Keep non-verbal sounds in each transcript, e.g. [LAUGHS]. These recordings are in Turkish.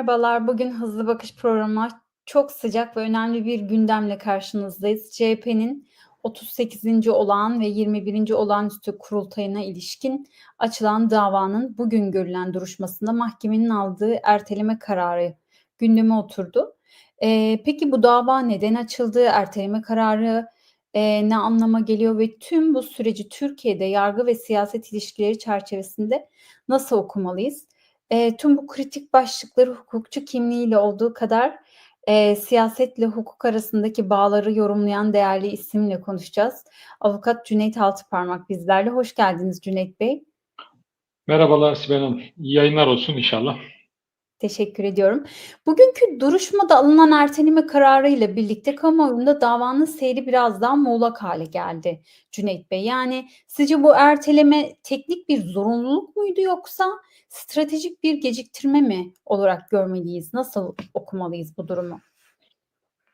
Merhabalar. Bugün Hızlı Bakış programına çok sıcak ve önemli bir gündemle karşınızdayız. CHP'nin 38. olağan ve 21. olağanüstü kurultayına ilişkin açılan davanın bugün görülen duruşmasında mahkemenin aldığı erteleme kararı gündeme oturdu. Ee, peki bu dava neden açıldı? Erteleme kararı e, ne anlama geliyor ve tüm bu süreci Türkiye'de yargı ve siyaset ilişkileri çerçevesinde nasıl okumalıyız? E, tüm bu kritik başlıkları hukukçu kimliğiyle olduğu kadar e, siyasetle hukuk arasındaki bağları yorumlayan değerli isimle konuşacağız. Avukat Cüneyt Altıparmak bizlerle. Hoş geldiniz Cüneyt Bey. Merhabalar Sibel Hanım. İyi yayınlar olsun inşallah. Teşekkür ediyorum. Bugünkü duruşmada alınan erteleme kararıyla birlikte kamuoyunda davanın seyri biraz daha muğlak hale geldi Cüneyt Bey. Yani sizce bu erteleme teknik bir zorunluluk muydu yoksa stratejik bir geciktirme mi olarak görmeliyiz? Nasıl okumalıyız bu durumu?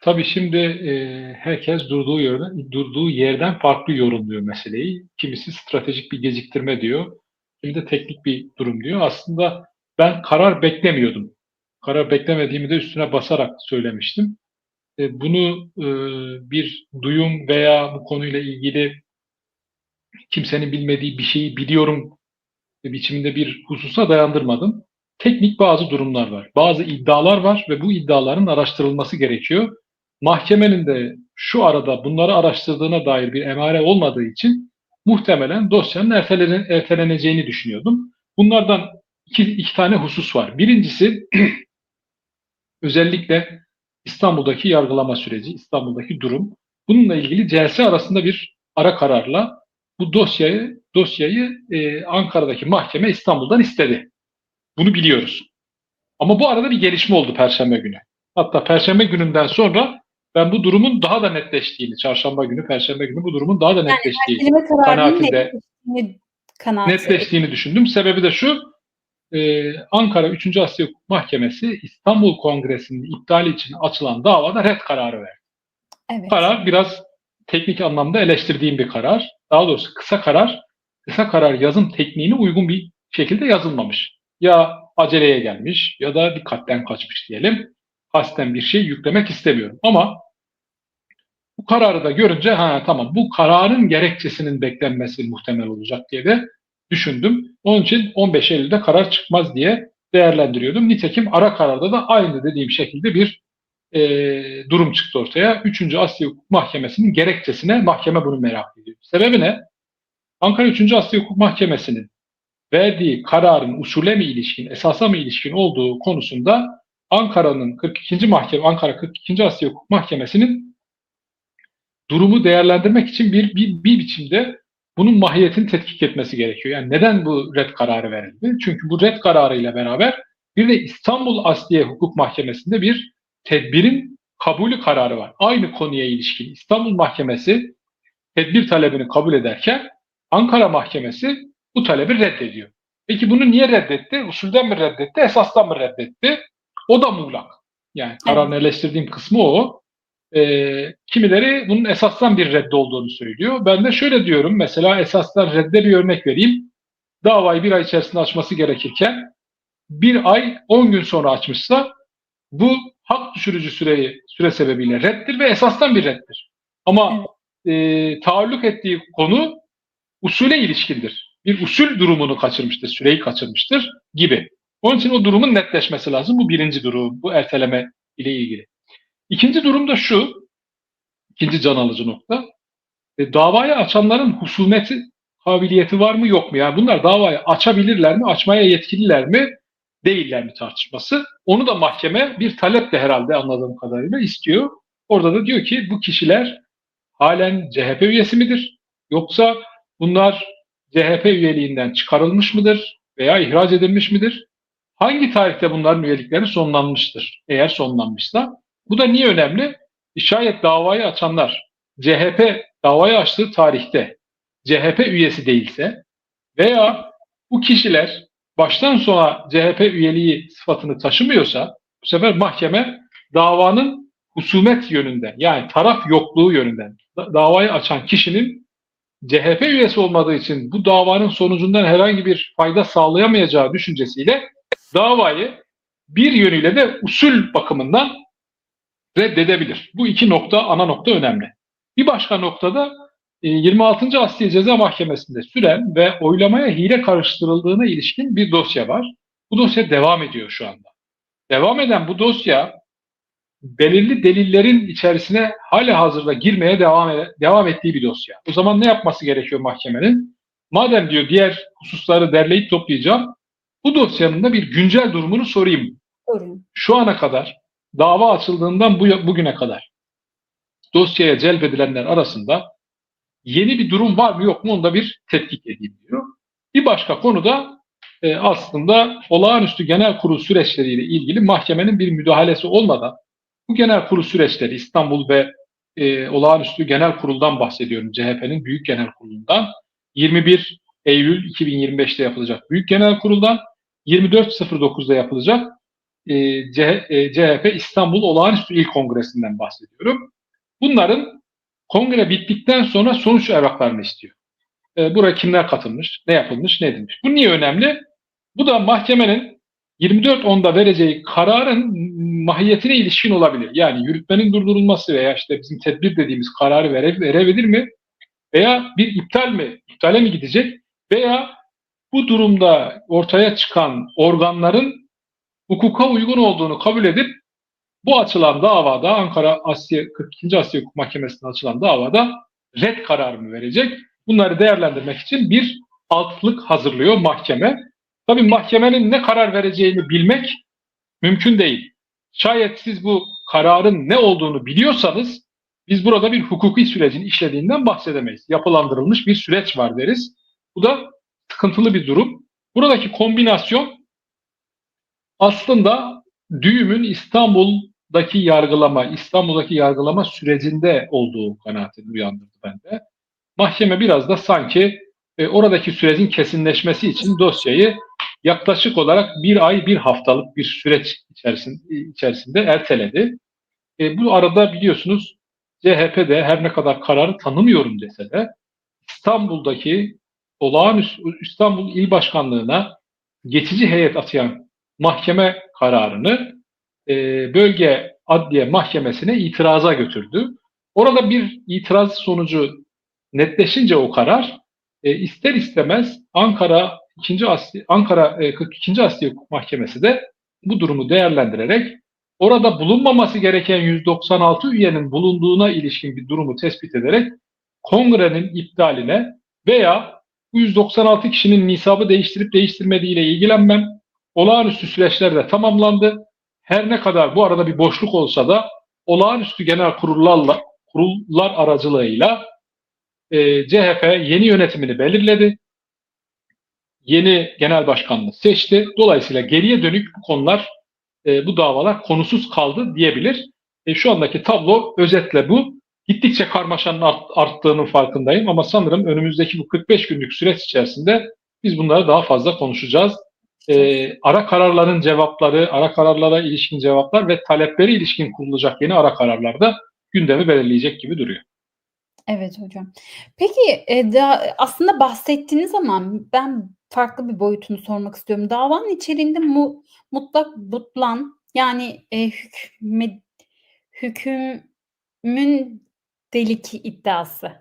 Tabii şimdi e, herkes durduğu yerden durduğu yerden farklı yorumluyor meseleyi. Kimisi stratejik bir geciktirme diyor. Kimi de teknik bir durum diyor. Aslında ben karar beklemiyordum. Karar beklemediğimi de üstüne basarak söylemiştim. E, bunu e, bir duyum veya bu konuyla ilgili kimsenin bilmediği bir şeyi biliyorum biçiminde bir hususa dayandırmadım. Teknik bazı durumlar var. Bazı iddialar var ve bu iddiaların araştırılması gerekiyor. Mahkemenin de şu arada bunları araştırdığına dair bir emare olmadığı için muhtemelen dosyanın ertelen erteleneceğini düşünüyordum. Bunlardan iki, iki tane husus var. Birincisi [CLEARS THROAT] özellikle İstanbul'daki yargılama süreci, İstanbul'daki durum. Bununla ilgili CLS arasında bir ara kararla bu dosyayı dosyayı e, Ankara'daki mahkeme İstanbul'dan istedi. Bunu biliyoruz. Ama bu arada bir gelişme oldu Perşembe günü. Hatta Perşembe gününden sonra ben bu durumun daha da netleştiğini, Çarşamba günü, Perşembe günü bu durumun daha da netleştiği yani kanaatinde netleştiğini, netleştiğini düşündüm. Sebebi de şu, e, Ankara 3. Asya Hukuk Mahkemesi İstanbul Kongresi'nin iptali için açılan davada red kararı verdi. Evet. Karar biraz teknik anlamda eleştirdiğim bir karar. Daha doğrusu kısa karar, kısa karar yazım tekniğine uygun bir şekilde yazılmamış. Ya aceleye gelmiş ya da dikkatten kaçmış diyelim. Hasten bir şey yüklemek istemiyorum. Ama bu kararı da görünce ha tamam bu kararın gerekçesinin beklenmesi muhtemel olacak diye de düşündüm. Onun için 15 Eylül'de karar çıkmaz diye değerlendiriyordum. Nitekim ara kararda da aynı dediğim şekilde bir e, durum çıktı ortaya. 3. Asya Hukuk Mahkemesi'nin gerekçesine mahkeme bunu merak ediyor. Sebebi ne? Ankara 3. Asya Hukuk Mahkemesi'nin verdiği kararın usule mi ilişkin, esasa mı ilişkin olduğu konusunda Ankara'nın 42. Mahkeme, Ankara 42. Asya Hukuk Mahkemesi'nin durumu değerlendirmek için bir, bir, bir biçimde bunun mahiyetini tetkik etmesi gerekiyor. Yani neden bu red kararı verildi? Çünkü bu red kararı ile beraber bir de İstanbul Asliye Hukuk Mahkemesi'nde bir tedbirin kabulü kararı var. Aynı konuya ilişkin İstanbul Mahkemesi tedbir talebini kabul ederken Ankara Mahkemesi bu talebi reddediyor. Peki bunu niye reddetti? Usulden mi reddetti, esasdan mı reddetti? O da muğlak. Yani kararını eleştirdiğim kısmı o. Ee, kimileri bunun esasdan bir reddi olduğunu söylüyor. Ben de şöyle diyorum, mesela esasdan redde bir örnek vereyim. Davayı bir ay içerisinde açması gerekirken bir ay 10 gün sonra açmışsa bu hak düşürücü süreyi, süre sebebiyle reddir ve esastan bir reddir. Ama e, taalluk ettiği konu usule ilişkindir. Bir usul durumunu kaçırmıştır, süreyi kaçırmıştır gibi. Onun için o durumun netleşmesi lazım. Bu birinci durum, bu erteleme ile ilgili. İkinci durum da şu, ikinci can alıcı nokta. E, davayı açanların husumeti kabiliyeti var mı yok mu? Yani bunlar davayı açabilirler mi, açmaya yetkililer mi, değiller mi tartışması. Onu da mahkeme bir taleple herhalde anladığım kadarıyla istiyor. Orada da diyor ki bu kişiler halen CHP üyesi midir? Yoksa bunlar CHP üyeliğinden çıkarılmış mıdır veya ihraç edilmiş midir? Hangi tarihte bunların üyelikleri sonlanmıştır? Eğer sonlanmışsa. Bu da niye önemli? Şayet davayı açanlar CHP davayı açtığı tarihte CHP üyesi değilse veya bu kişiler baştan sona CHP üyeliği sıfatını taşımıyorsa bu sefer mahkeme davanın husumet yönünden yani taraf yokluğu yönünden davayı açan kişinin CHP üyesi olmadığı için bu davanın sonucundan herhangi bir fayda sağlayamayacağı düşüncesiyle davayı bir yönüyle de usul bakımından reddedebilir. Bu iki nokta ana nokta önemli. Bir başka noktada e, 26. Asliye Ceza Mahkemesi'nde süren ve oylamaya hile karıştırıldığına ilişkin bir dosya var. Bu dosya devam ediyor şu anda. Devam eden bu dosya belirli delillerin içerisine hala hazırda girmeye devam, e- devam ettiği bir dosya. O zaman ne yapması gerekiyor mahkemenin? Madem diyor diğer hususları derleyip toplayacağım, bu dosyanın da bir güncel durumunu sorayım. Sorun. Şu ana kadar dava açıldığından bu bugüne kadar dosyaya celbedilenler arasında yeni bir durum var mı yok mu onu da bir tetkik edeyim diyor. Bir başka konuda e, aslında olağanüstü genel kurul süreçleriyle ilgili mahkemenin bir müdahalesi olmadan bu genel kurul süreçleri İstanbul ve e, olağanüstü genel kuruldan bahsediyorum. CHP'nin büyük genel kurulundan 21 Eylül 2025'te yapılacak büyük genel kuruldan 24.09'da yapılacak e, C- e, CHP İstanbul Olağanüstü İl Kongresi'nden bahsediyorum. Bunların kongre bittikten sonra sonuç evraklarını istiyor. E, buraya kimler katılmış, ne yapılmış, ne edilmiş. Bu niye önemli? Bu da mahkemenin 24.10'da vereceği kararın mahiyetine ilişkin olabilir. Yani yürütmenin durdurulması veya işte bizim tedbir dediğimiz kararı vere, verebilir mi? Veya bir iptal mi, iptale mi gidecek? Veya bu durumda ortaya çıkan organların hukuka uygun olduğunu kabul edip bu açılan davada Ankara Asya 42. Asya Hukuk Mahkemesi'ne açılan davada red kararı mı verecek? Bunları değerlendirmek için bir altlık hazırlıyor mahkeme. Tabii mahkemenin ne karar vereceğini bilmek mümkün değil. Şayet siz bu kararın ne olduğunu biliyorsanız biz burada bir hukuki sürecin işlediğinden bahsedemeyiz. Yapılandırılmış bir süreç var deriz. Bu da sıkıntılı bir durum. Buradaki kombinasyon aslında düğümün İstanbul'daki yargılama, İstanbul'daki yargılama sürecinde olduğu kanaatini uyandırdı bende. Mahkeme biraz da sanki e, oradaki sürecin kesinleşmesi için dosyayı yaklaşık olarak bir ay, bir haftalık bir süreç içerisinde, içerisinde erteledi. E, bu arada biliyorsunuz CHP de her ne kadar kararı tanımıyorum dese de İstanbul'daki olağanüstü İstanbul İl Başkanlığı'na geçici heyet atayan mahkeme kararını e, bölge adliye mahkemesine itiraza götürdü. Orada bir itiraz sonucu netleşince o karar e, ister istemez Ankara 2. Asli, Ankara e, 42. Asliye Hukuk Mahkemesi de bu durumu değerlendirerek orada bulunmaması gereken 196 üyenin bulunduğuna ilişkin bir durumu tespit ederek kongrenin iptaline veya bu 196 kişinin nisabı değiştirip değiştirmediğiyle ilgilenmem. Olağanüstü süreçler de tamamlandı. Her ne kadar bu arada bir boşluk olsa da olağanüstü genel kurullarla kurullar aracılığıyla e, CHP yeni yönetimini belirledi. Yeni genel başkanını seçti. Dolayısıyla geriye dönük bu konular, e, bu davalar konusuz kaldı diyebilir. E, şu andaki tablo özetle bu. Gittikçe karmaşanın art, arttığının farkındayım ama sanırım önümüzdeki bu 45 günlük süreç içerisinde biz bunları daha fazla konuşacağız. E, ara kararların cevapları, ara kararlara ilişkin cevaplar ve talepleri ilişkin kurulacak yeni ara kararlarda gündemi belirleyecek gibi duruyor. Evet hocam. Peki e, da, aslında bahsettiğiniz zaman ben farklı bir boyutunu sormak istiyorum. Davanın içeriğinde mu, mutlak butlan yani e, hükme, hükümün delik iddiası.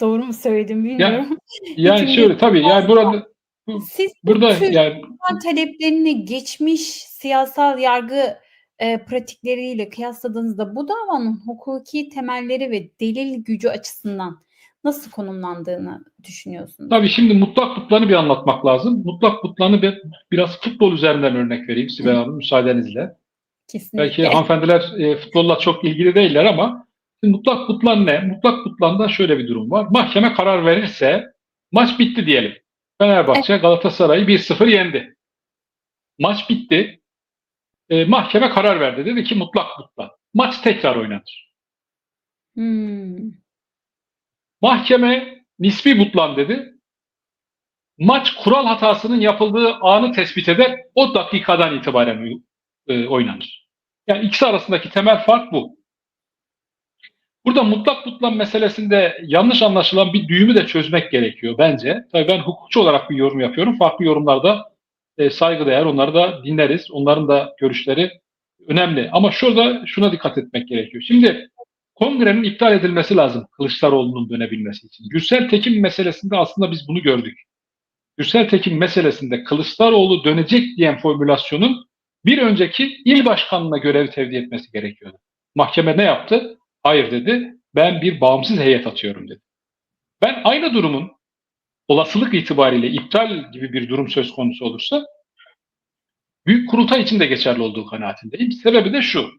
Doğru mu söyledim bilmiyorum. Yani Hüküm şöyle tabii yani burada bu- Siz bu burada tür yani taleplerini geçmiş siyasal yargı e, pratikleriyle kıyasladığınızda bu davanın hukuki temelleri ve delil gücü açısından nasıl konumlandığını düşünüyorsunuz? tabii şimdi mutlak kutlanı bir anlatmak lazım. Mutlak kutlanı bir, biraz futbol üzerinden örnek vereyim Sibel Hanım müsaadenizle. Kesinlikle. Belki hanımefendiler e, futbolla çok ilgili değiller ama şimdi mutlak kutlan ne? Mutlak kutlanda şöyle bir durum var. Mahkeme karar verirse maç bitti diyelim. Fenerbahçe Galatasaray'ı 1-0 yendi. Maç bitti. E, mahkeme karar verdi. Dedi ki mutlak kutlan. Maç tekrar oynanır. Hmm. Mahkeme nispi butlan dedi. Maç kural hatasının yapıldığı anı tespit eder. O dakikadan itibaren e, oynanır. Yani ikisi arasındaki temel fark bu. Burada mutlak butlan meselesinde yanlış anlaşılan bir düğümü de çözmek gerekiyor bence. Tabii ben hukukçu olarak bir yorum yapıyorum. Farklı yorumlarda e, saygıdeğer. Onları da dinleriz. Onların da görüşleri önemli. Ama şurada şuna dikkat etmek gerekiyor. Şimdi kongrenin iptal edilmesi lazım Kılıçdaroğlu'nun dönebilmesi için. Gürsel Tekin meselesinde aslında biz bunu gördük. Gürsel Tekin meselesinde Kılıçdaroğlu dönecek diyen formülasyonun bir önceki il başkanına görev tevdi etmesi gerekiyordu. Mahkeme ne yaptı? Hayır dedi. Ben bir bağımsız heyet atıyorum dedi. Ben aynı durumun olasılık itibariyle iptal gibi bir durum söz konusu olursa büyük kurultay için de geçerli olduğu kanaatindeyim. Sebebi de şu.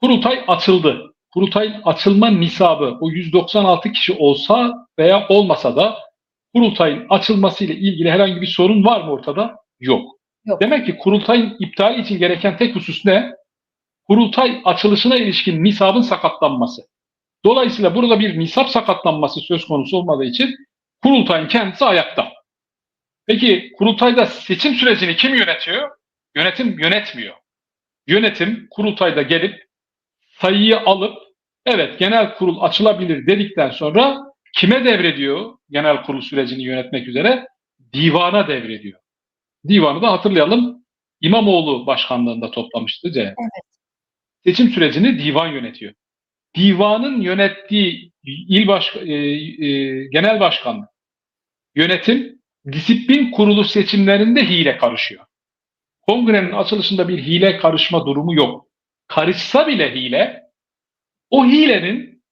Kurultay açıldı. Kurultay açılma nisabı o 196 kişi olsa veya olmasa da kurultayın açılmasıyla ilgili herhangi bir sorun var mı ortada? Yok. Yok. Demek ki kurultayın iptali için gereken tek husus ne? Kurultay açılışına ilişkin nisabın sakatlanması. Dolayısıyla burada bir nisap sakatlanması söz konusu olmadığı için kurultayın kendisi ayakta. Peki kurultayda seçim sürecini kim yönetiyor? Yönetim yönetmiyor. Yönetim kurultayda gelip sayıyı alıp evet genel kurul açılabilir dedikten sonra kime devrediyor genel kurul sürecini yönetmek üzere? Divana devrediyor. Divanı da hatırlayalım İmamoğlu başkanlığında toplamıştı CHP. Seçim sürecini divan yönetiyor. Divanın yönettiği il baş, e, e, genel başkanlık, yönetim, disiplin kurulu seçimlerinde hile karışıyor. Kongrenin açılışında bir hile karışma durumu yok. Karışsa bile hile, o hilenin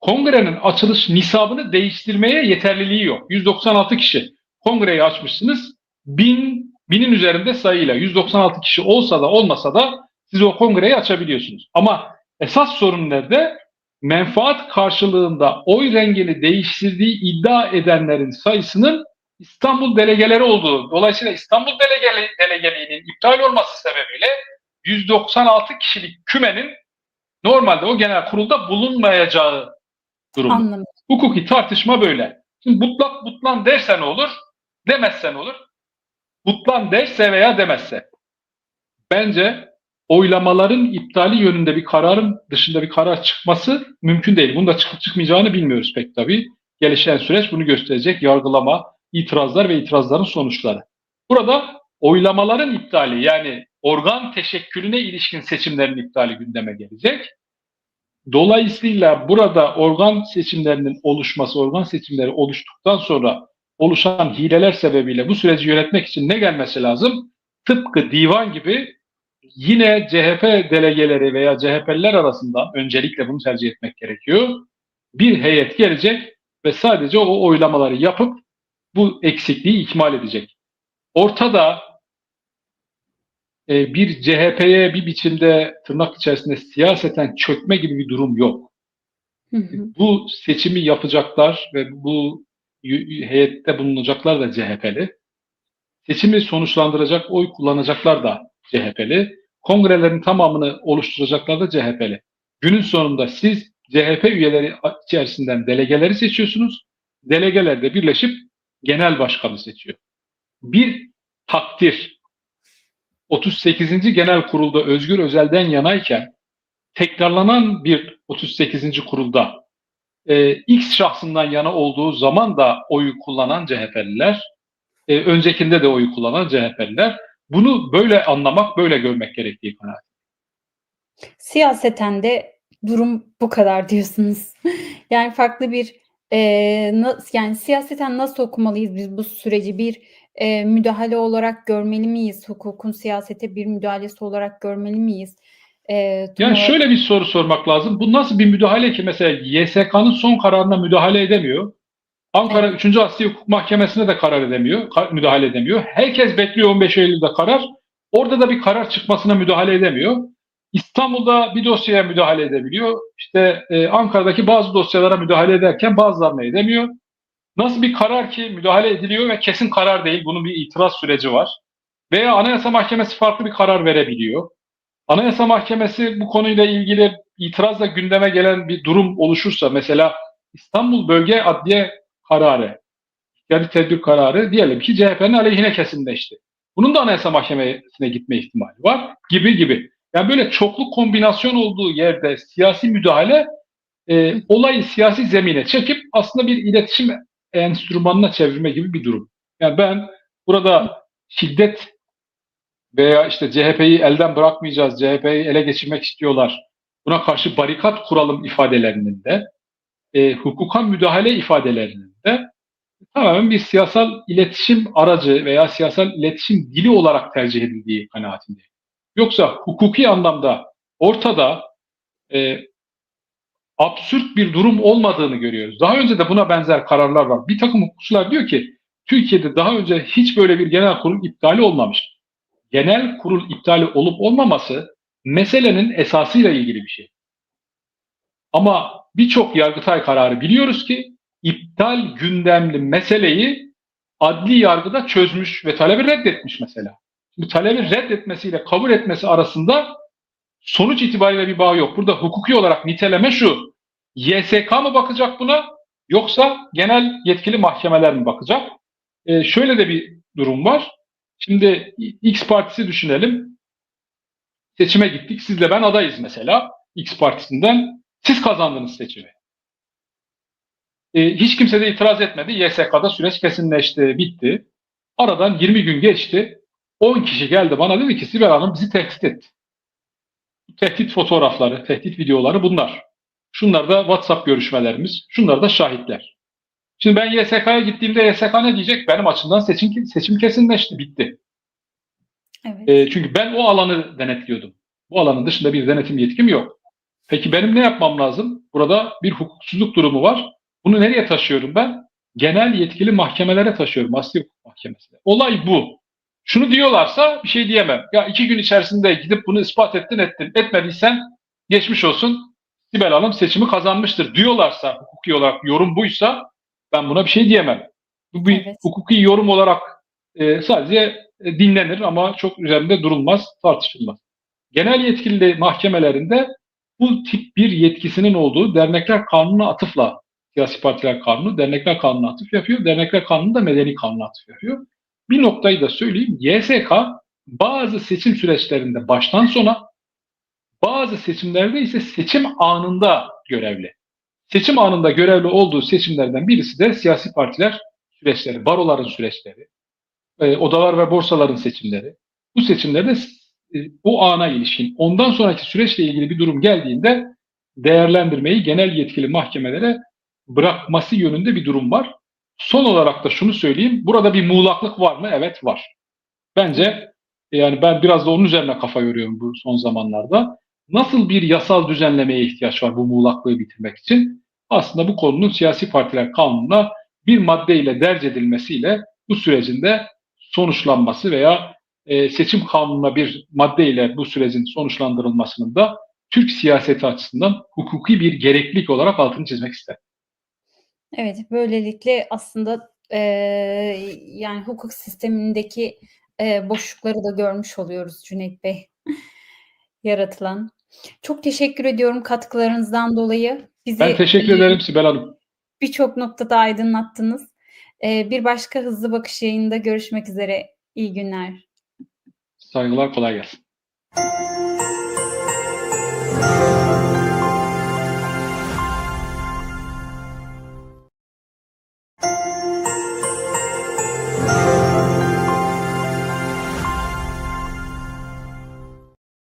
kongrenin açılış nisabını değiştirmeye yeterliliği yok. 196 kişi kongreyi açmışsınız. Bin, binin üzerinde sayıyla 196 kişi olsa da olmasa da siz o kongreyi açabiliyorsunuz. Ama esas sorun nerede? Menfaat karşılığında oy rengini değiştirdiği iddia edenlerin sayısının İstanbul delegeleri olduğu. Dolayısıyla İstanbul delegeli, delegeliğinin iptal olması sebebiyle 196 kişilik kümenin normalde o genel kurulda bulunmayacağı durum. Anladım. Hukuki tartışma böyle. Şimdi butlak butlan derse ne olur? Demezse ne olur? Butlan derse veya demezse. Bence oylamaların iptali yönünde bir kararın dışında bir karar çıkması mümkün değil. Bunda çıkıp çıkmayacağını bilmiyoruz pek tabii. Gelişen süreç bunu gösterecek. Yargılama, itirazlar ve itirazların sonuçları. Burada oylamaların iptali yani organ teşekkülüne ilişkin seçimlerin iptali gündeme gelecek. Dolayısıyla burada organ seçimlerinin oluşması, organ seçimleri oluştuktan sonra oluşan hileler sebebiyle bu süreci yönetmek için ne gelmesi lazım? Tıpkı divan gibi yine CHP delegeleri veya CHP'liler arasında öncelikle bunu tercih etmek gerekiyor. Bir heyet gelecek ve sadece o oylamaları yapıp bu eksikliği ikmal edecek. Ortada e, bir CHP'ye bir biçimde tırnak içerisinde siyaseten çökme gibi bir durum yok. Hı hı. Bu seçimi yapacaklar ve bu heyette bulunacaklar da CHP'li. Seçimi sonuçlandıracak, oy kullanacaklar da CHP'li. Kongrelerin tamamını oluşturacaklar da CHP'li. Günün sonunda siz CHP üyeleri içerisinden delegeleri seçiyorsunuz. Delegeler de birleşip genel başkanı seçiyor. Bir takdir 38. Genel Kurulda Özgür Özel'den yanayken tekrarlanan bir 38. kurulda e, X şahsından yana olduğu zaman da oyu kullanan CHP'liler, e, öncekinde de oyu kullanan CHP'liler bunu böyle anlamak, böyle görmek gerektiği kanaat. Siyaseten de durum bu kadar diyorsunuz. [LAUGHS] yani farklı bir e, yani siyaseten nasıl okumalıyız biz bu süreci bir e, müdahale olarak görmeli miyiz? Hukukun siyasete bir müdahalesi olarak görmeli miyiz? E, Yani şöyle bir soru sormak lazım. Bu nasıl bir müdahale ki mesela YSK'nın son kararına müdahale edemiyor. Ankara 3. Asliye Hukuk Mahkemesi'ne de karar edemiyor, müdahale edemiyor. Herkes bekliyor 15 Eylül'de karar. Orada da bir karar çıkmasına müdahale edemiyor. İstanbul'da bir dosyaya müdahale edebiliyor. İşte e, Ankara'daki bazı dosyalara müdahale ederken bazılarına edemiyor. Nasıl bir karar ki müdahale ediliyor ve kesin karar değil. Bunun bir itiraz süreci var. Veya Anayasa Mahkemesi farklı bir karar verebiliyor. Anayasa Mahkemesi bu konuyla ilgili itirazla gündeme gelen bir durum oluşursa mesela İstanbul Bölge Adliye kararı, yani tedbir kararı diyelim ki CHP'nin aleyhine kesinleşti. Bunun da Anayasa Mahkemesi'ne gitme ihtimali var gibi gibi. Yani böyle çoklu kombinasyon olduğu yerde siyasi müdahale e, olayı siyasi zemine çekip aslında bir iletişim enstrümanına çevirme gibi bir durum. Yani ben burada şiddet veya işte CHP'yi elden bırakmayacağız, CHP'yi ele geçirmek istiyorlar. Buna karşı barikat kuralım ifadelerinin de, e, hukuka müdahale ifadelerinin de tamamen bir siyasal iletişim aracı veya siyasal iletişim dili olarak tercih edildiği kanaatindeyim. Yoksa hukuki anlamda ortada e, absürt bir durum olmadığını görüyoruz. Daha önce de buna benzer kararlar var. Bir takım hukukçular diyor ki Türkiye'de daha önce hiç böyle bir genel kurul iptali olmamış. Genel kurul iptali olup olmaması meselenin esasıyla ilgili bir şey. Ama birçok yargıtay kararı biliyoruz ki iptal gündemli meseleyi adli yargıda çözmüş ve talebi reddetmiş mesela. Şimdi talebi reddetmesiyle kabul etmesi arasında sonuç itibariyle bir bağ yok. Burada hukuki olarak niteleme şu. YSK mı bakacak buna yoksa genel yetkili mahkemeler mi bakacak? Ee, şöyle de bir durum var. Şimdi X partisi düşünelim. Seçime gittik. Sizle ben adayız mesela. X partisinden. Siz kazandınız seçimi. Ee, hiç kimse de itiraz etmedi. YSK'da süreç kesinleşti, bitti. Aradan 20 gün geçti. 10 kişi geldi bana dedi ki Sibel Hanım bizi tehdit etti. Tehdit fotoğrafları, tehdit videoları bunlar. Şunlar da WhatsApp görüşmelerimiz, şunlar da şahitler. Şimdi ben YSK'ya gittiğimde YSK ne diyecek? Benim açımdan seçim, seçim kesinleşti, bitti. Evet. E, çünkü ben o alanı denetliyordum. Bu alanın dışında bir denetim yetkim yok. Peki benim ne yapmam lazım? Burada bir hukuksuzluk durumu var. Bunu nereye taşıyorum ben? Genel yetkili mahkemelere taşıyorum. Asli hukuk mahkemesine. Olay bu. Şunu diyorlarsa bir şey diyemem. Ya iki gün içerisinde gidip bunu ispat ettin ettin. Etmediysen geçmiş olsun. Sibel Hanım seçimi kazanmıştır diyorlarsa hukuki olarak yorum buysa ben buna bir şey diyemem. Bu bir Evet. hukuki yorum olarak e, sadece e, dinlenir ama çok üzerinde durulmaz, tartışılmaz. Genel yetkili mahkemelerinde bu tip bir yetkisinin olduğu dernekler kanununa atıfla siyasi partiler kanunu, dernekler kanununa atıf yapıyor. Dernekler kanunu da medeni kanuna atıf yapıyor. Bir noktayı da söyleyeyim. YSK bazı seçim süreçlerinde baştan sona, bazı seçimlerde ise seçim anında görevli. Seçim anında görevli olduğu seçimlerden birisi de siyasi partiler süreçleri, baroların süreçleri, e, odalar ve borsaların seçimleri. Bu seçimlerde e, bu ana ilişkin, ondan sonraki süreçle ilgili bir durum geldiğinde değerlendirmeyi genel yetkili mahkemelere bırakması yönünde bir durum var. Son olarak da şunu söyleyeyim. Burada bir muğlaklık var mı? Evet var. Bence yani ben biraz da onun üzerine kafa yoruyorum bu son zamanlarda. Nasıl bir yasal düzenlemeye ihtiyaç var bu muğlaklığı bitirmek için? Aslında bu konunun siyasi partiler kanununa bir maddeyle derc edilmesiyle bu sürecinde sonuçlanması veya e, seçim kanununa bir maddeyle bu sürecin sonuçlandırılmasının da Türk siyaseti açısından hukuki bir gereklilik olarak altını çizmek isterim. Evet, böylelikle aslında e, yani hukuk sistemindeki e, boşlukları da görmüş oluyoruz Cüneyt Bey [LAUGHS] yaratılan. Çok teşekkür ediyorum katkılarınızdan dolayı. Bizi Ben teşekkür e, ederim Sibel Hanım. birçok noktada aydınlattınız. E, bir başka hızlı bakış yayında görüşmek üzere. İyi günler. Saygılar kolay gelsin.